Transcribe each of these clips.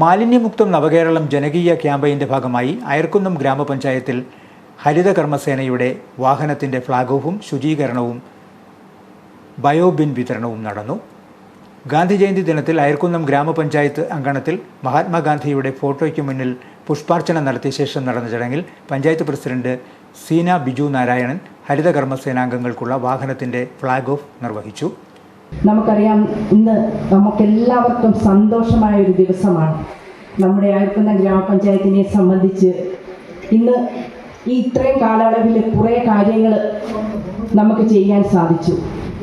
മാലിന്യമുക്തം നവകേരളം ജനകീയ ക്യാമ്പയിന്റെ ഭാഗമായി അയർക്കുന്നം ഗ്രാമപഞ്ചായത്തിൽ ഹരിതകർമ്മസേനയുടെ വാഹനത്തിന്റെ ഫ്ളാഗ് ഓഫും ശുചീകരണവും ബയോബിൻ വിതരണവും നടന്നു. ഗാന്ധി ജയന്തി ദിനത്തിൽ അയർക്കുന്നം ഗ്രാമപഞ്ചായത്ത് അങ്കണത്തിൽ മഹാത്മാഗാന്ധിയുടെ ഫോട്ടോയ്ക്ക് മുന്നിൽ പുഷ്പാർച്ചന നടത്തിയ ശേഷം നടന്ന ചടങ്ങിൽ പഞ്ചായത്ത് പ്രസിഡന്റ് സീന ബിജു നാരായണൻ ഹരിതകർമ്മസേനാംഗങ്ങൾക്കുള്ള വാഹനത്തിന്റെ ഫ്ളാഗ് ഓഫ് നിർവഹിച്ചു. നമുക്കറിയാം ഇന്ന് നമുക്കെല്ലാവർക്കും സന്തോഷമായ ഒരു ദിവസമാണ്. നമ്മുടെ അയൽക്കുന്ന ഗ്രാമപഞ്ചായത്തിനെ സംബന്ധിച്ച് ഇന്ന് ഈ ഇത്രയും കാലയളവിൽ കുറേ കാര്യങ്ങൾ നമുക്ക് ചെയ്യാൻ സാധിച്ചു.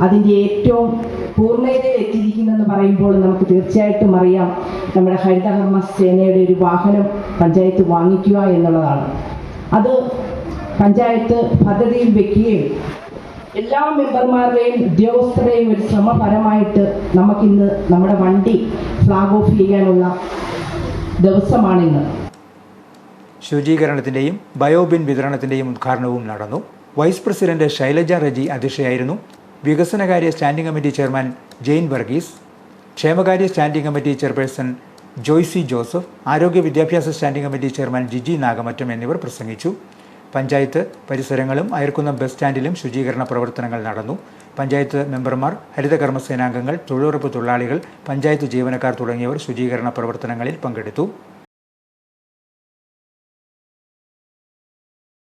അതിന്റെ ഏറ്റവും പൂർണതയിൽ എത്തിയിരിക്കുന്നെന്ന് പറയുമ്പോൾ നമുക്ക് തീർച്ചയായിട്ടും അറിയാം നമ്മുടെ ഹരിതകർമ്മ സേനയുടെ ഒരു വാഹനം പഞ്ചായത്ത് വാങ്ങിക്കുക എന്നുള്ളതാണ്. അത് പഞ്ചായത്ത് പദ്ധതിയിൽ വെക്കുകയും എല്ലാ മെമ്പർമാരുടെയും ഉദ്യോഗസ്ഥരുടെയും ഒരു ശ്രമപരമായിട്ട് നമുക്കിന്ന് നമ്മുടെ വണ്ടി ഫ്ലാഗ് ഓഫ് ചെയ്യാനുള്ള ദിവസമാണിന്ന്. ശുചീകരണത്തിന്റെയും ബയോബിൻ വിതരണത്തിന്റെയും ഉദ്ഘാടനവും നടന്നു. വൈസ് പ്രസിഡന്റ് ശൈലജ റജി അധ്യക്ഷയായിരുന്നു. വികസനകാര്യ standing committee chairman Jain Varghese ക്ഷേമകാര്യ standing committee chairperson Joycy Joseph ആരോഗ്യ വിദ്യാഭ്യാസ standing committee chairman Jiji Nagamattam എന്നിവർ പ്രസംഗിച്ചു. പഞ്ചായത്ത് പരിസരങ്ങളും അയർക്കുന്നം ബസ് സ്റ്റാൻഡിലും ശുചീകരണ പ്രവർത്തനങ്ങൾ നടന്നു. പഞ്ചായത്ത് മെമ്പർമാർ ഹരിതകർമ്മസേനാംഗങ്ങൾ തൊഴിലുറപ്പ് തൊഴിലാളികൾ പഞ്ചായത്ത് ജീവനക്കാർ തുടങ്ങിയവർ ശുചീകരണ പ്രവർത്തനങ്ങളിൽ പങ്കെടുത്തു.